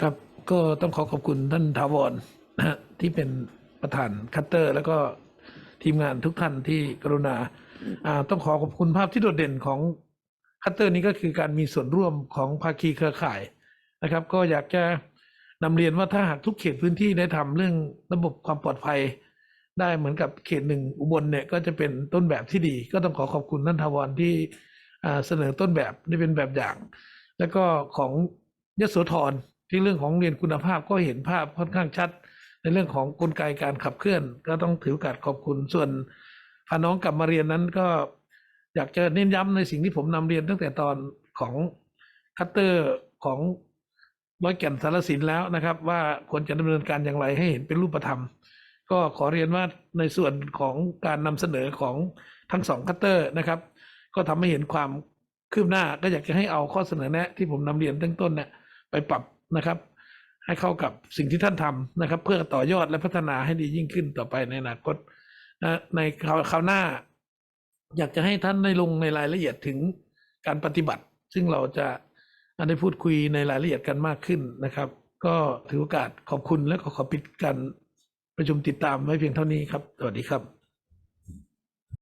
ครับก็ต้องขอขอบคุณท่านถาวรนะฮะที่เป็นประธานคัตเตอร์ แล้วก็ทีมงานทุกท่านที่กรุณาอ่าต้องขอขอบคุณภาพที่โดดเด่นของคัตเตอร์นี้ก็คือการมีส่วนร่วมของภาคีเครือข่ายนะครับ ก็อยากจะนำเรียนว่าถ้าหากทุกเขตพื้นที่ได้ทำเรื่องระบบความปลอดภัย ได้เหมือนกับเขตหนึ่งอุบลเนี่ยก็จะเป็นต้นแบบที่ดี ก็ต้องขอขอบคุณท่านทาวรที่เสนอต้นแบบได้เป็นแบบอย่าง แล้วก็ของยโสธร ที่เรื่องของเรียนคุณภาพก็เห็นภาพค่อนข้างชัด ในเรื่องของกลไกการขับเคลื่อน ก็ต้องถือโอกาสขอบคุณส่วนพาน้องกลับมาเรียนนั้นก็อยากจะเน้นย้ำในสิ่งที่ผมนำเรียนตั้งแต่ตอนของคัตเตอร์ของร้อยแก่นสารสินแล้วนะครับ ว่าควรจะดำเนินการอย่างไรให้เห็นเป็นรูปธรรม ก็ขอเรียนว่าในส่วนของการนำเสนอของทั้งสองคัตเตอร์นะครับ ก็ทำให้เห็นความคืบหน้าก็อยากจะให้เอาข้อเสนอแนะ ที่ผมนำเรียนตั้งต้นเนี่ยไปปรับ นะครับ ให้เข้ากับสิ่งที่ท่านทำนะครับ เพื่อต่อยอดและพัฒนาให้ดียิ่งขึ้นต่อไปในอนาคตนะในคราวคราวหน้า อยากจะให้ท่านได้ลงในรายละเอียดถึงการปฏิบัติ ซึ่งเราจะได้พูดคุยในรายละเอียดกันมากขึ้นนะครับ ก็ถือโอกาสขอบคุณและขอขอปิดการประชุมติดตามไว้เพียงเท่านี้ครับ สวัสดีครับ